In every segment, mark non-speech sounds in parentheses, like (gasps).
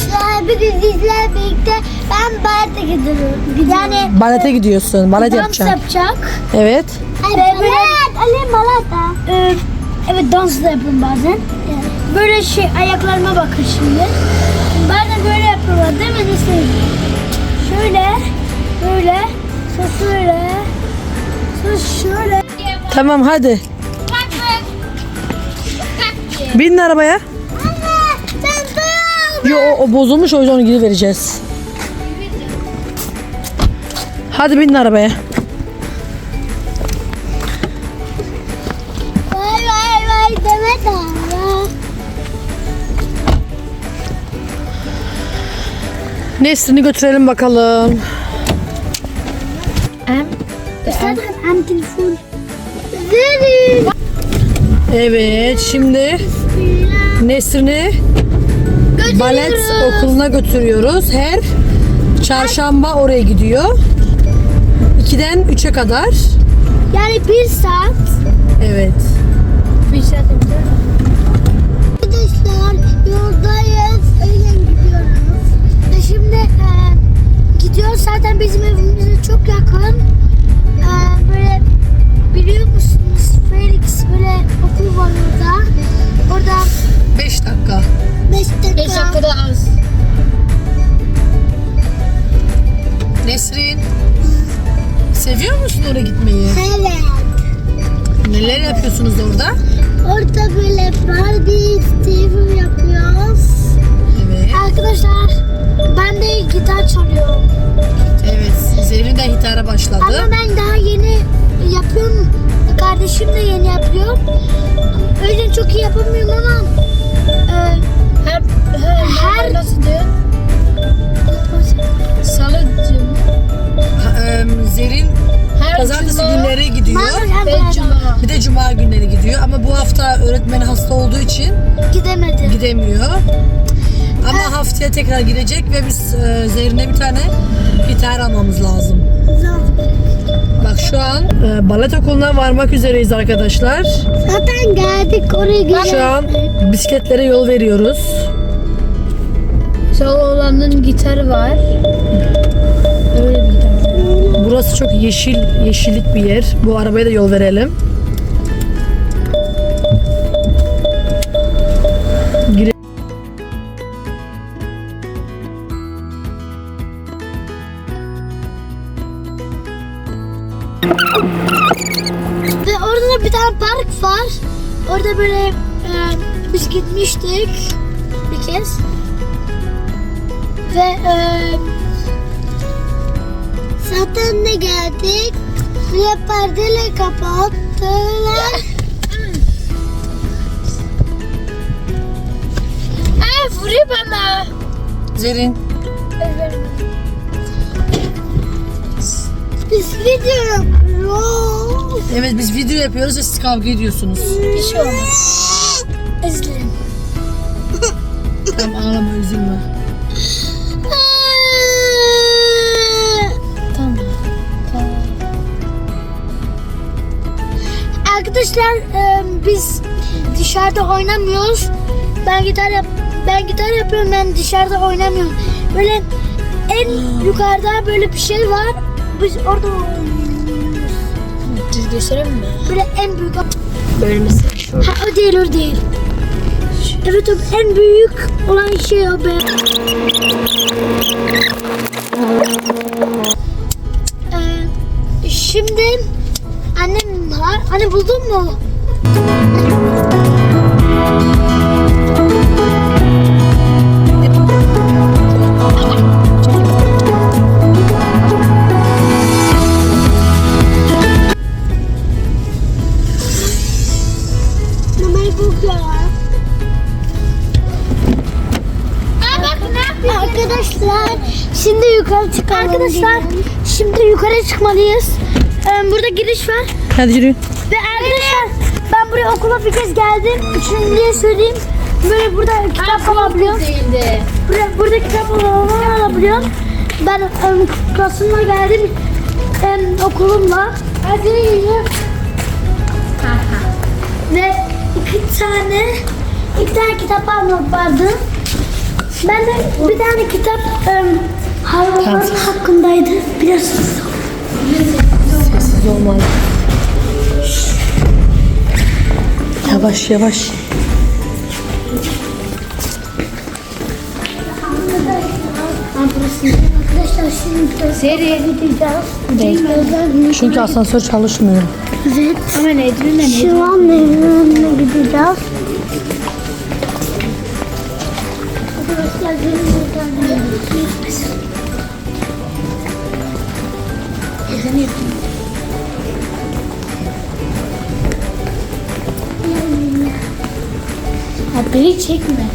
Arkadaşlar bugün sizlerle birlikte ben balete gidiyorum. Yani Balete gidiyorsun. Balet dans yapacaksın. yapacak. Evet. Ve böyle, Ali balata. Ee, evet dans da yapıyorum bazen. Böyle şey ayaklarıma bakın şimdi. Bazen böyle yapıyorlar değil mi? Nasıl? Şöyle, böyle, sonra şöyle, sonra şöyle. Tamam hadi. Binin arabaya. Yo o, o bozulmuş o yüzden onu geri vereceğiz. Hadi binin arabaya. Vay vay vay deme daha. Nesrin'i götürelim bakalım. Am telefon. Evet şimdi Nesrin'i balet okuluna götürüyoruz. Her çarşamba oraya gidiyor. 2'den 3'e kadar. Yani bir saat. Evet. Bir saat Arkadaşlar yoldayız. Öyle gidiyoruz. Ve şimdi e, gidiyoruz. Zaten bizim evimize çok yakın. E, böyle biliyor musunuz? Felix böyle okul var orada. Orada 5 dakika. De yeni yapıyor. O yüzden çok iyi yapamıyorum ama e, Her, her, Her- her nasıl diyor? Salı diyor. Ha, em, Zerrin Her pazartesi cuma günleri gidiyor. Ve cuma. Bir de cuma günleri gidiyor ama bu hafta öğretmeni hasta olduğu için gidemedi. gidemiyor. Ama haftaya tekrar gidecek ve biz e, Zerrin'e bir tane gitar almamız lazım. Bak şu an e, balet okuluna varmak üzereyiz arkadaşlar. Zaten geldik oraya gidiyoruz. Şu an bisikletlere yol veriyoruz. Sol olanın gitarı var. Öyle bir gitar. Burası çok yeşil, yeşillik bir yer. Bu arabaya da yol verelim. Orada böyle e, biz gitmiştik bir kez. Ve e, zaten de geldik. Ve perdeyle kapattılar. Ay vuruyor bana. Zerrin. Biz video yapıyoruz. Evet biz video yapıyoruz ve siz kavga ediyorsunuz. Bir şey olmaz. İzleyin. Tamam ağlama üzülme. Tamam. Tamam. Arkadaşlar e, biz dışarıda oynamıyoruz. Ben gitar yap ben gitar yapıyorum ben dışarıda oynamıyorum. Böyle en yukarıda böyle bir şey var. Biz orada. Düz göstereyim mi? Böyle en büyük Böyle mesela. Ha o değil o değil. Evet o en büyük olan şey o be. Ee, şimdi annem var. Anne buldun mu? Buluyorlar. Arkadaşlar şimdi yukarı çıkalım. Arkadaşlar şimdi yukarı çıkmalıyız. Ee, burada giriş var. Hadi yürüyün. Ve arkadaşlar ben buraya okula bir kez geldim. Üçüncüye söyleyeyim. Böyle burada kitap alabiliyorum. Burada, burada kitap alabiliyorum. Ben em, klasımla geldim. Em, okulumla. Hadi yürü. Tane iki tane kitap almak vardı. Ben de bir tane kitap um, hayvanlar hakkındaydı. Biraz Sessiz olmalı. Yavaş yavaş. Arkadaşlar şimdi seriye gideceğiz. Çünkü asansör çalışmıyor. Evet. Ama Nedrin'le Şu an Nedrin'le gideceğiz. Arkadaşlar gelin buradan. Haberi çekme.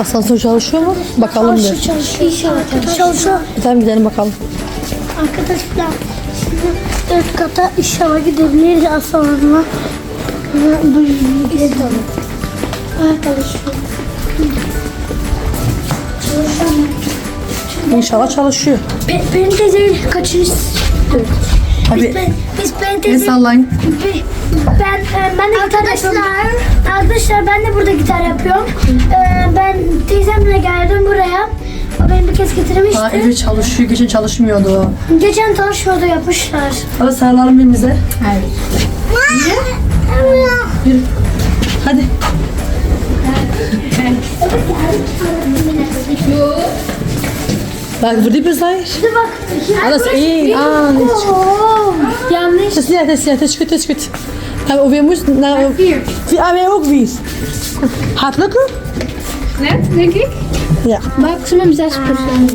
Asansör çalışıyor mu? Bakalım Çalışıyor, bir. çalışıyor. İnşallah çalışıyor. Tamam gidelim bakalım. Arkadaşlar şimdi dört kata inşallah gidebiliriz sonra. Bu yüzden Evet çalışıyor. Çalışıyor? İnşallah çalışıyor. Pe Pelin teyzenin kaçıncı? Hadi Ben, biz Pelin el teyze... sallayın. Be- Ben, e, ben de gitar yapıyorum. Arkadaşlar ben de burada gitar yapıyorum. E, ben teyzemle geldim buraya. O beni bir kez getirmişti. Aa, evet çalışıyor. Geçen çalışmıyordu. Geçen tanışmada yapmışlar. Hadi sarılalım birbirimize. Yürü. Hadi. Bak burada bir sayır. Bir bak. Alles iyi. Aa, ne Oo, Yanlış. Das ja, das ja, das ist gut, das ist gut. Aber wir müssen, na, wir, aber auch wir. Hartelijk? Ne? Denk ik? Ja. Maximum 6 persoon.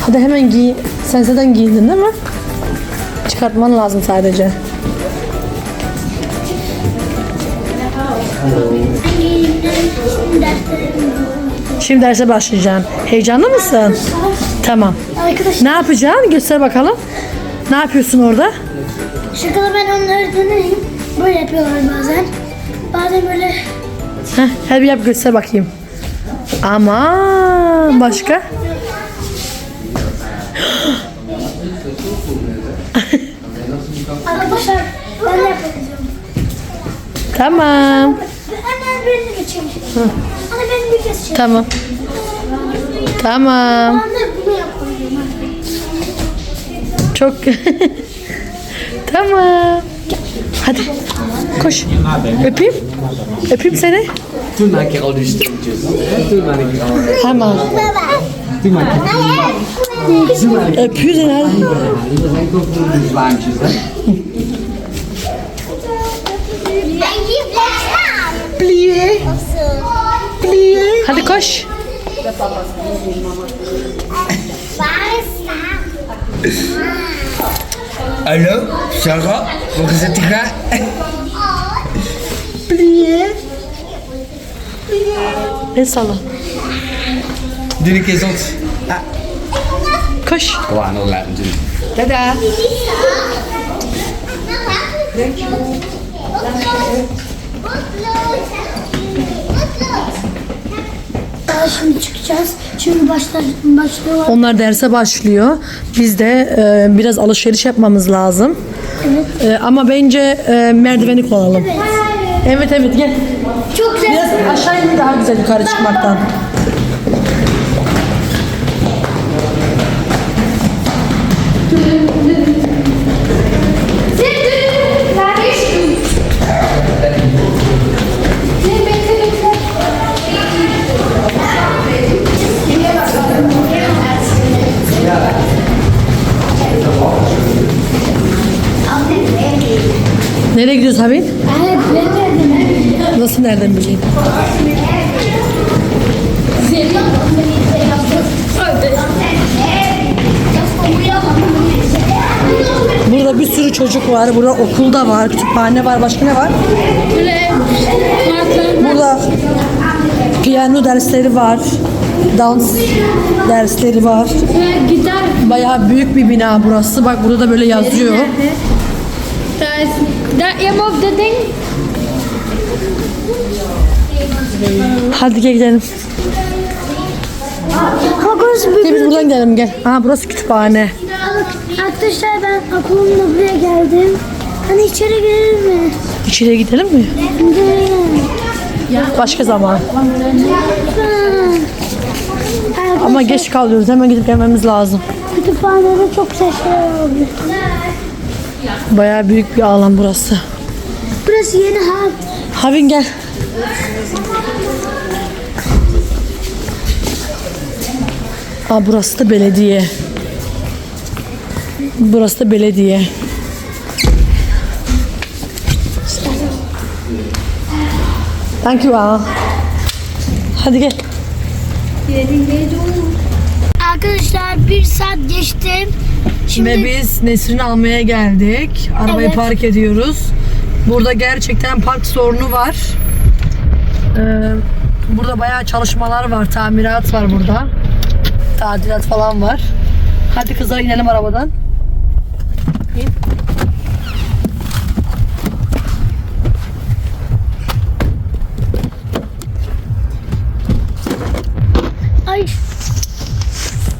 Hadi hemen giy. Sen zaten giydin değil mi? Çıkartman lazım sadece. Şimdi derse başlayacaksın. Heyecanlı mısın? Tamam. Arkadaşlar Ne yapacaksın? Göster bakalım. Ne yapıyorsun orada? şakada ben onları deneyim. Böyle yapıyorlar bazen. Bazen böyle Heh, hadi bir yap göster bakayım. Aman başka? arkadaşlar ben yapacağım. Tamam. Hemen birini geçeyim. Hani beni bir kez çek. Tamam. Tamam. De. Çok (laughs) Tamam. Hadi. Koş. Öpeyim. Öpeyim seni. Maak je al Hadi. Hadi koş. Alo, Şaka, bu kızı tıka. Plié. El salla. Dili kesot. Koş. Kulağını Dada. Thank you. Şimdi çıkacağız. Şimdi başlar, başlıyorlar. Onlar derse başlıyor. Biz de e, biraz alışveriş yapmamız lazım. E, ama bence e, merdiveni kullanalım. Evet evet gel. Çok güzel. Biraz aşağı in daha güzel yukarı çıkmaktan. Nereye gidiyoruz Habib? Nasıl nereden bileyim? Burada bir sürü çocuk var. Burada okulda var, kütüphane var. Başka ne var? Burada piyano dersleri var. Dans dersleri var. Bayağı büyük bir bina burası. Bak burada da böyle yazıyor. Je hebt ook dat ding. Hadi gel gidelim. Gel biz buradan gidelim gel. Aa burası kütüphane. Arkadaşlar ben okulumla buraya geldim. Hani içeri girelim mi? İçeriye gidelim mi? Gidelim. Başka zaman. Ama geç kalıyoruz. Hemen gidip gelmemiz lazım. Kütüphanede çok sesler oldu. Bayağı büyük bir alan burası. Burası yeni hal. Havin gel. Aa, burası da belediye. Burası da belediye. Thank you Al. Hadi gel. Arkadaşlar bir saat geçti. Şimdi Ve biz Nesrin'i almaya geldik. Arabayı Evet. park ediyoruz. Burada gerçekten park sorunu var. Ee, burada bayağı çalışmalar var. Tamirat var burada. Tadilat falan var. Hadi kızlar inelim arabadan. İn. ay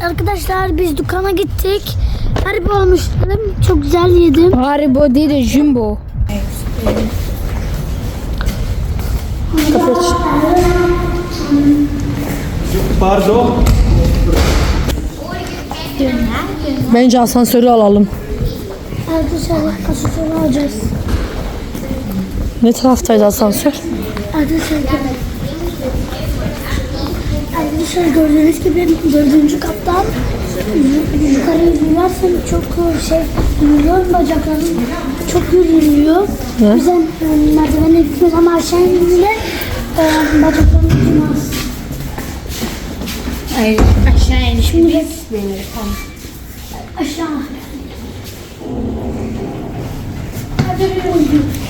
Arkadaşlar biz dükkana gittik. Haribo almıştım. Çok güzel yedim. Haribo değil de Jumbo. Pardon. Bence asansörü alalım. Arkadaşlar asansörü alacağız. Ne taraftaydı asansör? Arkadaşlar Arkadaşlar gördüğünüz gibi dördüncü kattan yukarı yürüyorsun çok şey yürüyor bacaklarım çok yürüyor. Ne? O yüzden e, merdivene gitmiyoruz ama aşağı indiğinde e, bacaklarım yürümez. Hayır aşağı iniş. Şimdi aşağı. Senin bir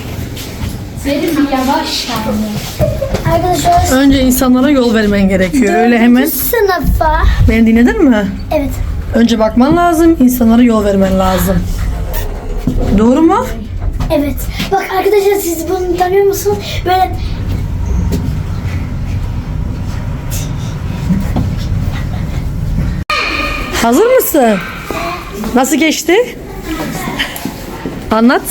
yavaş Arkadaşlar Önce insanlara yol vermen gerekiyor. Öyle hemen. sınıfa Beni dinledin mi? evet Önce bakman lazım, insanlara yol vermen lazım. Doğru mu? evet bak arkadaşlar siz bunu tanıyor musunuz? Böyle Hazır mısın? Nasıl geçti? Anlat.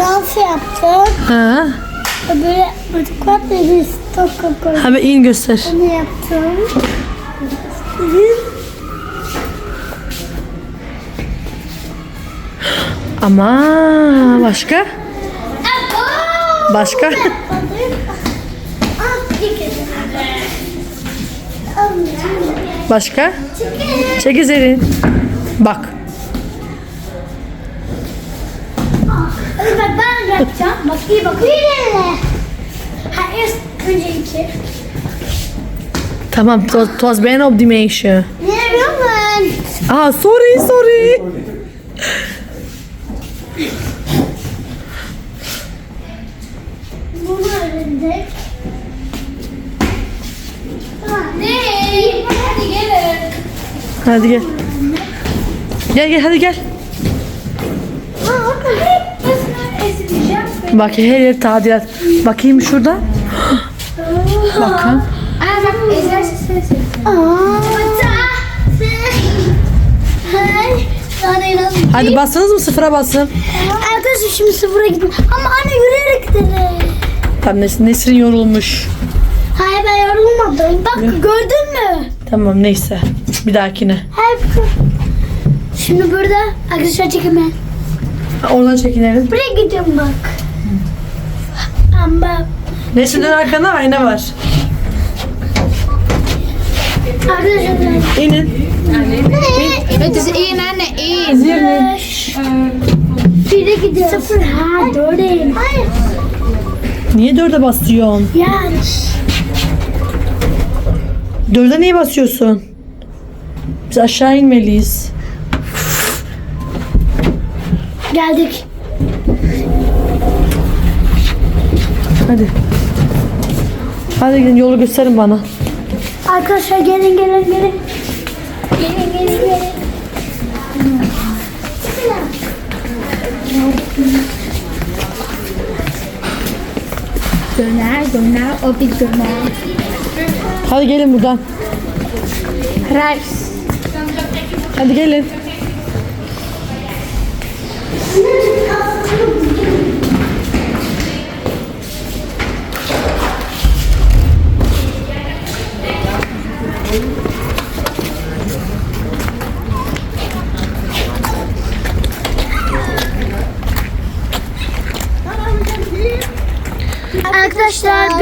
Dans yaptım. Ha. Böyle mutfak bir stok koydum. Hadi in göster. Onu yaptım. Ama başka? Başka? Başka? Çek üzerin. Bak. Hadi bak ben yapacağım. Bak iyi bak iyi dinle. Hayır önce iki. Tamam, it was, it was bad optimization. Ne biliyor musun? Ah, sorry, sorry. Bunu öğrendik. Ne? Hadi gelin. Hadi gel. Gel gel hadi gel. Ha orada ezileceğim. Bak her yer tadilat. Bakayım şurada. (gasps) Bakın. Aa bak sesi. Hadi bastınız mı sıfıra basın. Arkadaşlar şimdi sıfıra gittim. Ama anne yürüyerek gidelim. Tamam Nes- Nesrin yorulmuş. Hayır ben yorulmadım. Bak gördün mü? Tamam neyse. Bir dahakine. Hep. Şimdi burada arkadaşlar çekime. Oradan çekinelim. Buraya gidiyorum bak. Dön arkana ayna var. arkadaşlar İnin. Het is in anne in. Zirni. Bire gidiyoruz. Sıfır ha dördeyim. Hayır. Niye dörde basıyorsun? Yani. Dörde niye basıyorsun? Biz aşağı inmeliyiz. Geldik. Hadi. Hadi gidin yolu gösterin bana. Arkadaşlar gelin gelin gelin. Gelin gelin gelin. Döner döner o bir döner. Hadi gelin buradan. Rice. Hadi gelin.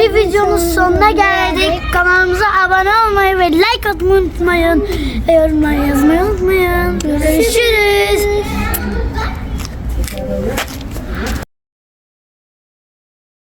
Bir videomuz sonuna geldik. Kanalımıza abone olmayı ve like atmayı unutmayın. Yorumlar yazmayı unutmayın. Görüşürüz.